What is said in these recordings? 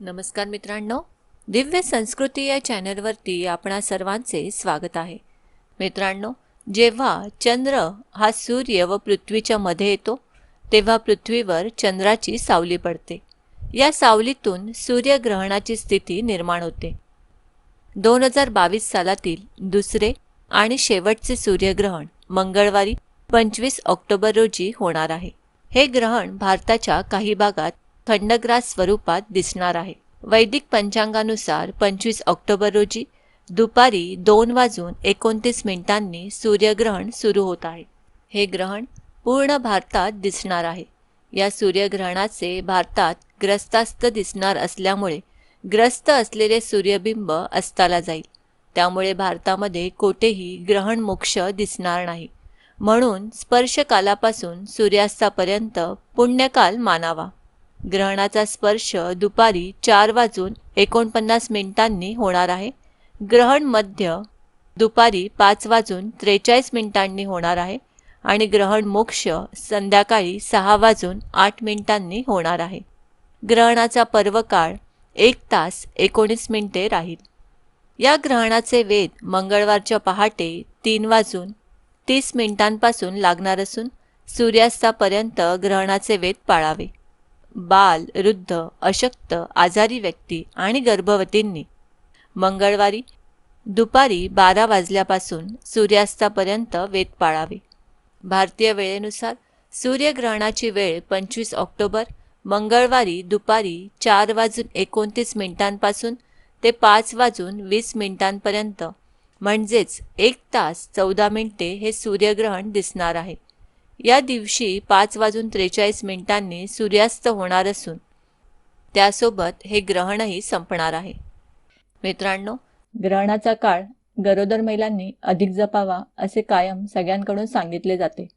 नमस्कार मित्रांनो दिव्य संस्कृती या चॅनलवरती आपणा सर्वांचे स्वागत आहे. मित्रांनो जेव्हा चंद्र हा सूर्य व पृथ्वीच्या मध्ये येतो तेव्हा पृथ्वीवर चंद्राची सावली पडते. या सावलीतून सूर्यग्रहणाची स्थिती निर्माण होते. दोन हजार बावीस सालातील दुसरे आणि शेवटचे सूर्यग्रहण मंगळवारी पंचवीस ऑक्टोबर रोजी होणार आहे. हे ग्रहण भारताच्या काही भागात खंडग्रास स्वरूपात दिसणार आहे. वैदिक पंचांगानुसार पंचवीस ऑक्टोबर रोजी दुपारी दोन वाजून एकोणतीस मिनिटांनी सूर्यग्रहण सुरू होत आहे. हे ग्रहण पूर्ण भारतात दिसणार आहे. या सूर्यग्रहणाचे भारतात ग्रस्तास्त दिसणार असल्यामुळे ग्रस्त असलेले सूर्यबिंब अस्ताला जाईल. त्यामुळे भारतामध्ये कोठेही ग्रहण मोक्ष दिसणार नाही. म्हणून स्पर्शकालापासून सूर्यास्तापर्यंत पुण्यकाल मानावा. ग्रहणाचा स्पर्श दुपारी चार वाजून एकोणपन्नास मिनिटांनी होणार आहे. ग्रहण मध्य दुपारी पाच वाजून त्रेचाळीस मिनिटांनी होणार आहे आणि ग्रहण मोक्ष संध्याकाळी सहा वाजून आठ मिनिटांनी होणार आहे. ग्रहणाचा पर्वकाळ एक तास एकोणीस मिनिटे राहील. या ग्रहणाचे वेध मंगळवारच्या पहाटे तीन वाजून तीस मिनिटांपासून लागणार असून सूर्यास्तापर्यंत ग्रहणाचे वेद पाळावे. बाल वृद्ध अशक्त आजारी व्यक्ती आणि गर्भवतींनी. मंगळवारी दुपारी बारा वाजल्यापासून सूर्यास्तापर्यंत वेत पाळावे. भारतीय वेळेनुसार सूर्यग्रहणाची वेळ पंचवीस ऑक्टोबर मंगळवारी दुपारी चार वाजून एकोणतीस मिनिटांपासून ते पाच वाजून वीस मिनिटांपर्यंत. म्हणजेच एक तास चौदा मिनिटे हे सूर्यग्रहण दिसणार आहे. या दिवशी पाच वाजून त्रेचाळीस मिनिटांनी सूर्यास्त होणार असून त्यासोबत हे ग्रहणही संपणार आहे. मित्रांनो ग्रहणाचा काळ गरोदर महिलांनी अधिक जपावा असे कायम सगळ्यांकडून सांगितले जाते.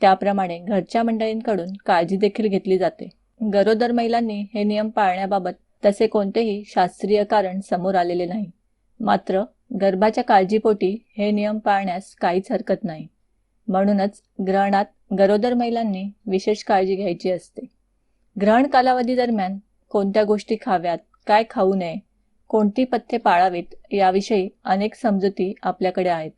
त्याप्रमाणे घरच्या मंडळींकडून काळजी देखील घेतली जाते. गरोदर महिलांनी हे नियम पाळण्याबाबत तसे कोणतेही शास्त्रीय कारण समोर आलेले नाही. मात्र गर्भाच्या काळजीपोटी हे नियम पाळण्यास काहीच हरकत नाही. म्हणूनच ग्रहणात गरोदर महिलांनी विशेष काळजी घ्यायची असते. ग्रहण कालावधी दरम्यान कोणत्या गोष्टी खाव्यात काय खाऊ नये कोणती पथ्ये पाळावीत याविषयी अनेक समजुती आपल्याकडे आहेत.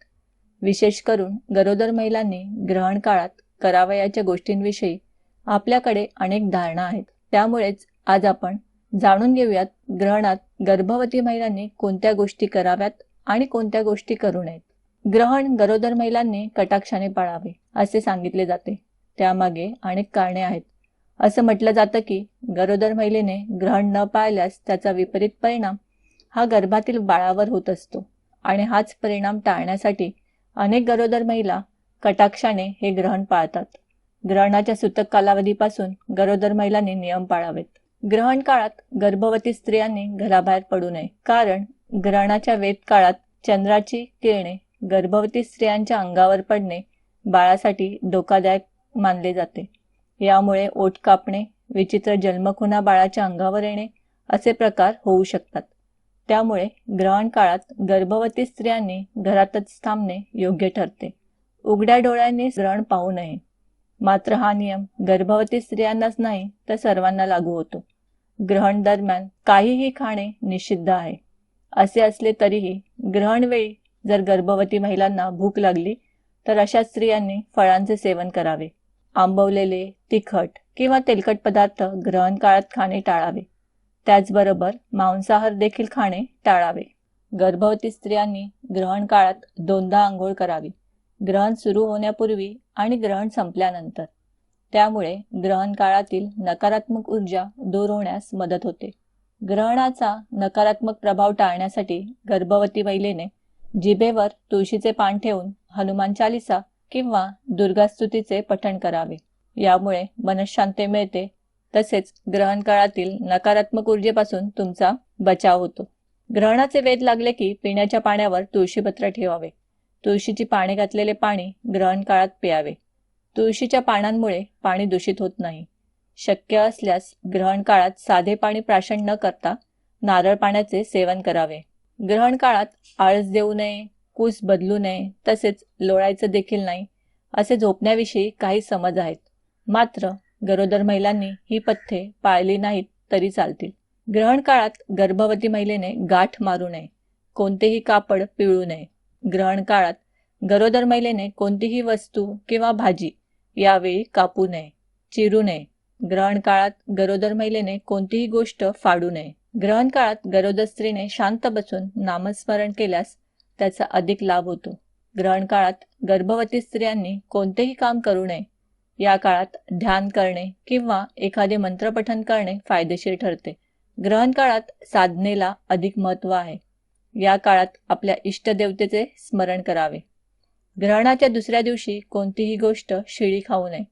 विशेष करून गरोदर महिलांनी ग्रहण काळात करावयाच्या गोष्टींविषयी आपल्याकडे अनेक धारणा आहेत. त्यामुळेच आज आपण जाणून घेऊयात ग्रहणात गर्भवती महिलांनी कोणत्या गोष्टी कराव्यात आणि कोणत्या गोष्टी करू नयेत. ग्रहण गरोदर महिलांनी कटाक्षाने पाळावे असे सांगितले जाते. त्यामागे अनेक कारणे आहेत. असं म्हटलं जातं की गरोदर महिलेने ग्रहण न पाळल्यास त्याचा विपरीत परिणाम हा गर्भातील बाळावर होत असतो आणि हाच परिणाम टाळण्यासाठी अनेक गरोदर महिला कटाक्षाने हे ग्रहण पाळतात. ग्रहणाच्या सूतक कालावधीपासून गरोदर महिलांनी नियम पाळावेत. ग्रहण काळात गर्भवती स्त्रियांनी घराबाहेर पडू नये कारण ग्रहणाच्या वेद काळात चंद्राची किरणे गर्भवती स्त्रियांच्या अंगावर पडणे बाळासाठी धोकादायक मानले जाते. यामुळे ओठ कापणे विचित्र जन्मखुना बाळाच्या अंगावर येणे असे प्रकार होऊ शकतात. त्यामुळे ग्रहण काळात गर्भवती स्त्रियांनी घरातच थांबणे योग्य ठरते. उघड्या डोळ्यांनी ग्रहण पाहू नये. मात्र हा नियम गर्भवती स्त्रियांनाच नाही तर सर्वांना लागू होतो. ग्रहण दरम्यान काहीही खाणे निषिद्ध आहे. असे असले तरीही ग्रहणवेळी जर गर्भवती महिलांना भूक लागली तर अशा स्त्रियांनी फळांचे सेवन करावे. आंबवलेले तिखट किंवा तेलकट पदार्थ ग्रहण काळात खाणे टाळावे. त्याचबरोबर मांसाहार देखील खाणे टाळावे. गर्भवती स्त्रियांनी ग्रहण काळात दोनदा आंघोळ करावी. ग्रहण सुरू होण्यापूर्वी आणि ग्रहण संपल्यानंतर. त्यामुळे ग्रहण काळातील नकारात्मक ऊर्जा दूर होण्यास मदत होते. ग्रहणाचा नकारात्मक प्रभाव टाळण्यासाठी गर्भवती महिलेने जिभेवर तुळशीचे पान ठेवून हनुमान चालिसा किंवा दुर्गास्तुतीचे पठण करावे. यामुळे मनशांती मिळते. तसेच ग्रहण काळातील नकारात्मक ऊर्जेपासून तुमचा बचाव होतो. ग्रहणाचे वेध लागले की पिण्याच्या पाण्यावर तुळशीपत्र ठेवावे. तुळशीची पाने घातलेले पाणी ग्रहण काळात प्यावे. तुळशीच्या पानांमुळे पाणी दूषित होत नाही. शक्य असल्यास ग्रहण काळात साधे पाणी प्राशन न करता नारळ पाण्याचे सेवन करावे. ग्रहण काळात आळस देऊ नये कूस बदलू नये तसेच लोळायचं देखील नाही असे झोपण्याविषयी काही समज आहेत. मात्र गरोदर महिलांनी ही पथ्ये पाळली नाहीत तरी चालतील. ग्रहण काळात गर्भवती महिलेने गाठ मारू नये कोणतेही कापड पिळू नये. ग्रहण काळात गरोदर महिलेने कोणतीही वस्तू किंवा भाजी यावेळी कापू नये चिरू नये. ग्रहण काळात गरोदर महिलेने कोणतीही गोष्ट फाडू नये. ग्रहण काळात गरोदर स्त्रीने शांत बसून नामस्मरण केल्यास त्याचा अधिक लाभ होतो. ग्रहण काळात गर्भवती स्त्रियांनी कोणतेही काम करू नये. या काळात ध्यान करणे किंवा एखादे मंत्रपठन करणे फायदेशीर ठरते. ग्रहण काळात साधनेला अधिक महत्त्व आहे. या काळात आपल्या इष्टदेवतेचे स्मरण करावे. ग्रहणाच्या दुसऱ्या दिवशी कोणतीही गोष्ट शिळी खाऊ नये.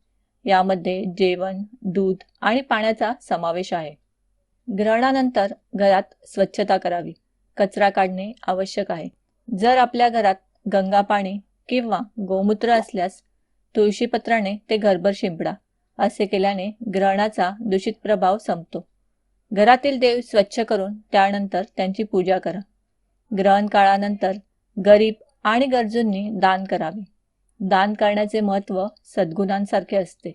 यामध्ये जेवण दूध आणि पाण्याचा समावेश आहे. ग्रहणानंतर घरात स्वच्छता करावी. कचरा काढणे आवश्यक आहे. जर आपल्या घरात गंगा पाणी किंवा गोमूत्र असल्यास तुळशीपत्राने ते घरभर शिंपडा. असे केल्याने ग्रहणाचा दूषित प्रभाव संपतो. घरातील देव स्वच्छ करून त्यानंतर त्यांची पूजा करा. ग्रहण काळानंतर गरीब आणि गरजूंनी दान करावे. दान करण्याचे महत्त्व सद्गुणांसारखे असते.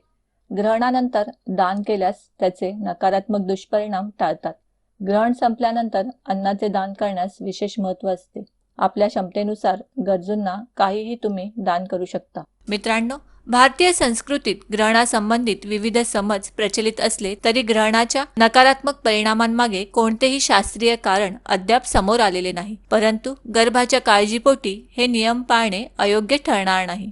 ग्रहणानंतर दान केल्यास त्याचे नकारात्मक दुष्परिणाम टाळतात. ग्रहण संपल्यानंतर अन्नाचे दान करण्यास विशेष महत्त्व असते. आपल्या क्षमतेनुसार गरजूंना काहीही तुम्ही दान करू शकता. मित्रांनो भारतीय संस्कृतीत ग्रहणासंबंधित विविध समज प्रचलित असले तरी ग्रहणाच्या नकारात्मक परिणामांमागे कोणतेही शास्त्रीय कारण अद्याप समोर आलेले नाही. परंतु गर्भाच्या काळजीपोटी हे नियम पाळणे अयोग्य ठरणार नाही.